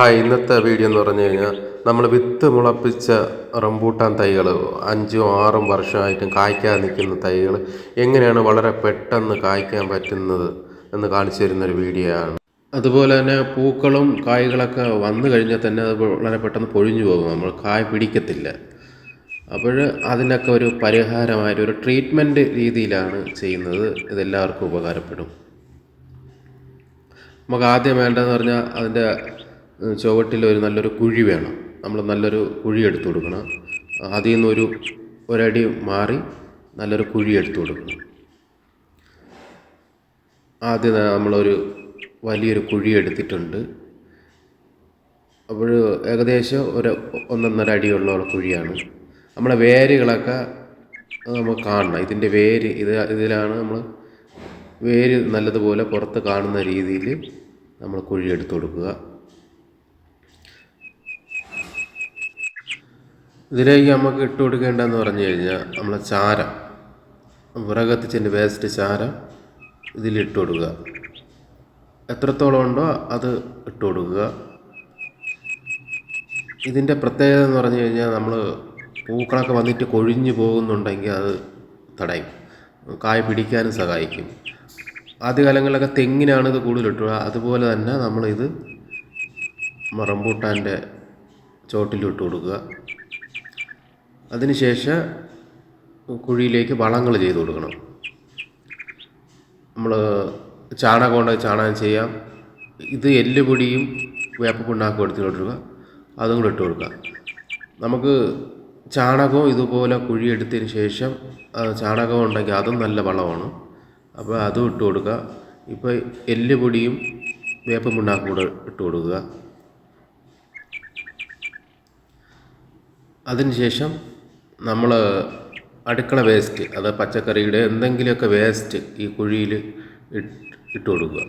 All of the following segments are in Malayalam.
ഹായ് ഇന്നത്തെ വീഡിയോ എന്ന് പറഞ്ഞു കഴിഞ്ഞാൽ നമ്മൾ വിത്ത് മുളപ്പിച്ച റംബൂട്ടാൻ തൈകൾ അഞ്ചും ആറും വർഷമായിട്ടും കായ്ക്കാതെ നിൽക്കുന്ന തൈകൾ എങ്ങനെയാണ് വളരെ പെട്ടെന്ന് കായ്ക്കാൻ പറ്റുന്നത് എന്ന് കാണിച്ചു തരുന്നൊരു വീഡിയോ ആണ്. അതുപോലെ തന്നെ പൂക്കളും കായ്കളൊക്കെ വന്നു കഴിഞ്ഞാൽ തന്നെ അത് വളരെ പെട്ടെന്ന് പൊഴിഞ്ഞു പോകും. നമ്മൾ കായ് പിടിക്കത്തില്ല. അപ്പോൾ അതിനൊക്കെ ഒരു പരിഹാരമായിട്ട് ഒരു ട്രീറ്റ്മെന്റ് രീതിയിലാണ് ചെയ്യുന്നത്. ഇതെല്ലാവർക്കും ഉപകാരപ്പെടും. നമുക്ക് ആദ്യം വേണ്ടതെന്ന് പറഞ്ഞാൽ അതിന്റെ ചുവട്ടിൽ ഒരു നല്ലൊരു കുഴി വേണം. നമ്മൾ നല്ലൊരു കുഴി എടുത്തു കൊടുക്കണം. അതിൽ നിന്നൊരു ഒരടി മാറി നല്ലൊരു കുഴി എടുത്തു കൊടുക്കണം. ആദ്യം നമ്മളൊരു വലിയൊരു കുഴി എടുത്തിട്ടുണ്ട്. അപ്പോൾ ഏകദേശം ഒരു ഒന്നൊന്നര അടിയുള്ള കുഴിയാണ്. നമ്മളെ വേരുകളൊക്കെ നമുക്ക് കാണണം. ഇതിന്റെ വേര് ഇത് ഇതിലാണ് നമ്മൾ വേര് നല്ലതുപോലെ പുറത്ത് കാണുന്ന രീതിയിൽ നമ്മൾ കുഴി എടുത്തു കൊടുക്കുക. ഇതിലേക്ക് നമുക്ക് ഇട്ട് കൊടുക്കേണ്ടതെന്ന് പറഞ്ഞു കഴിഞ്ഞാൽ നമ്മളെ ചാരം. വിറകത്തിച്ചതിന്റെ വേസ്റ്റ് ചാരം ഇതിലിട്ട് കൊടുക്കുക. എത്രത്തോളം ഉണ്ടോ അത് ഇട്ട് കൊടുക്കുക. ഇതിന്റെ പ്രത്യേകത എന്ന് പറഞ്ഞു കഴിഞ്ഞാൽ നമ്മൾ പൂക്കളൊക്കെ വന്നിട്ട് കൊഴിഞ്ഞു പോകുന്നുണ്ടെങ്കിൽ അത് തടയും. കായ പിടിക്കാനും സഹായിക്കും. ആദ്യകാലങ്ങളിലൊക്കെ തെങ്ങിനാണ് ഇത് കൂടുതൽ ഇട്ടുക അതുപോലെ തന്നെ നമ്മളിത് റംബൂട്ടാന്റെ ചോട്ടിലിട്ട് കൊടുക്കുക. അതിനുശേഷം കുഴിയിലേക്ക് വളങ്ങൾ ചെയ്ത് കൊടുക്കണം. നമ്മൾ ചാണകം കൊണ്ട് ചാണകം ചെയ്യാം. ഇത് എല്ലുപൊടിയും വേപ്പ പിണ്ണാക്കും എടുത്ത് കൊടുക്കുക അതും കൂടെ ഇട്ട് കൊടുക്കുക. നമുക്ക് ചാണകവും ഇതുപോലെ കുഴി എടുത്തതിന് ശേഷം ചാണകം ഉണ്ടെങ്കിൽ അതും നല്ല വളമാണ്. അപ്പോൾ അതും ഇട്ട് കൊടുക്കുക. ഇപ്പോൾ എല്ലുപൊടിയും വേപ്പ പിണ്ണാക്കും കൂടെ ഇട്ട് കൊടുക്കുക. അതിനുശേഷം നമ്മൾ അടുക്കള വേസ്റ്റ് അത് പച്ചക്കറിയുടെ എന്തെങ്കിലുമൊക്കെ വേസ്റ്റ് ഈ കുഴിയിൽ ഇട്ട് കൊടുക്കുക.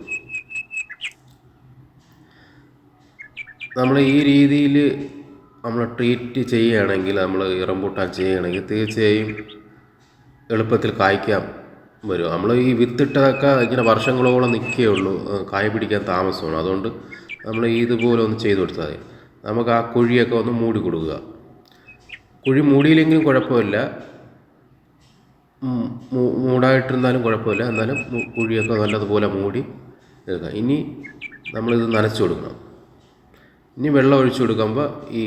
നമ്മൾ ഈ രീതിയിൽ നമ്മൾ ട്രീറ്റ് ചെയ്യുകയാണെങ്കിൽ നമ്മൾ റംബൂട്ടാൻ ചെയ്യുകയാണെങ്കിൽ തീർച്ചയായും എളുപ്പത്തിൽ കായ്ക്കാൻ വരും. നമ്മൾ ഈ വിത്തിട്ടതൊക്കെ ഇങ്ങനെ വർഷങ്ങളോളം നിൽക്കേ ഉള്ളൂ. കായ പിടിക്കാൻ താമസമാണ്. അതുകൊണ്ട് നമ്മൾ ഇതുപോലെ ഒന്ന് ചെയ്ത് കൊടുത്താൽ മതി. നമുക്ക് ആ കുഴിയൊക്കെ ഒന്ന് മൂടി കൊടുക്കുക. കുഴി മൂടിയില്ലെങ്കിലും കുഴപ്പമില്ല. മൂടായിട്ടിരുന്നാലും കുഴപ്പമില്ല. എന്നാലും കുഴിയൊക്കെ നല്ലതുപോലെ മൂടി എടുക്കുക. ഇനി നമ്മളിത് നനച്ചു കൊടുക്കണം. ഇനി വെള്ളം ഒഴിച്ചു കൊടുക്കുമ്പോൾ ഈ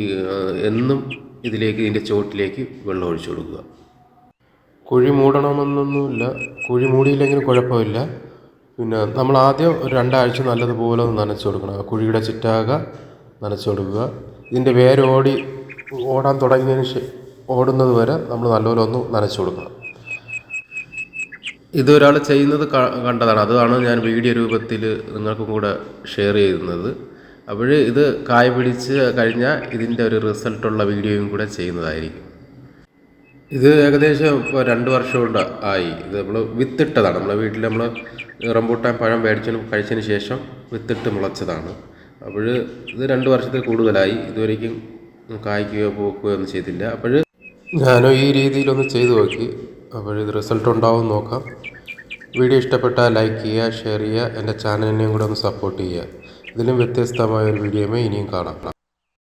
എന്നും ഇതിലേക്ക് ഇതിന്റെ ചുവട്ടിലേക്ക് വെള്ളം ഒഴിച്ചു കൊടുക്കുക. കുഴി മൂടണമെന്നൊന്നുമില്ല. കുഴി മൂടിയില്ലെങ്കിലും കുഴപ്പമില്ല. പിന്നെ നമ്മൾ ആദ്യം ഒരു രണ്ടാഴ്ച നല്ലതുപോലെ ഒന്ന് നനച്ചു കൊടുക്കണം. കുഴിയുടെ ചിറ്റാക നനച്ചു കൊടുക്കുക. ഇതിന്റെ വേരോടി ഓടാൻ തുടങ്ങിയതിന് ഓടുന്നത് വരെ നമ്മൾ നല്ലപോലെ ഒന്ന് നനച്ചു കൊടുക്കണം. ഇതൊരാൾ ചെയ്യുന്നത് കണ്ടതാണ്. അതാണ് ഞാൻ വീഡിയോ രൂപത്തിൽ നിങ്ങൾക്കും കൂടെ ഷെയർ ചെയ്യുന്നത്. അപ്പോൾ ഇത് കായ പിടിച്ച് കഴിഞ്ഞാൽ ഇതിന്റെ ഒരു റിസൾട്ടുള്ള വീഡിയോയും കൂടെ ചെയ്യുന്നതായിരിക്കും. ഇത് ഏകദേശം ഇപ്പോൾ രണ്ട് വർഷം കൊണ്ട് ആയി. ഇത് നമ്മൾ വിത്തിട്ടതാണ്. നമ്മളെ വീട്ടിൽ നമ്മൾ റംബൂട്ടാൻ പഴം മേടിച്ചതിന് കഴിച്ചതിന് ശേഷം വിത്തിട്ട് മുളച്ചതാണ്. അപ്പോൾ ഇത് രണ്ട് വർഷത്തിൽ കൂടുതലായി. ഇതുവരേക്കും കായ്ക്കുകയോ പൂക്കുകയോ ഒന്നും ചെയ്തില്ല. അപ്പോൾ ഞാനോ ഈ രീതിയിലൊന്ന് ചെയ്തു നോക്കി. അപ്പോൾ ഇത് റിസൾട്ട് ഉണ്ടാവും നോക്കാം. വീഡിയോ ഇഷ്ടപ്പെട്ടാൽ ലൈക്ക് ചെയ്യുക ഷെയർ ചെയ്യുക എന്റെ ചാനലിനെയും കൂടെ ഒന്ന് സപ്പോർട്ട് ചെയ്യുക. ഇതിലും വ്യത്യസ്തമായ ഒരു വീഡിയോമേ ഇനിയും കാണാം.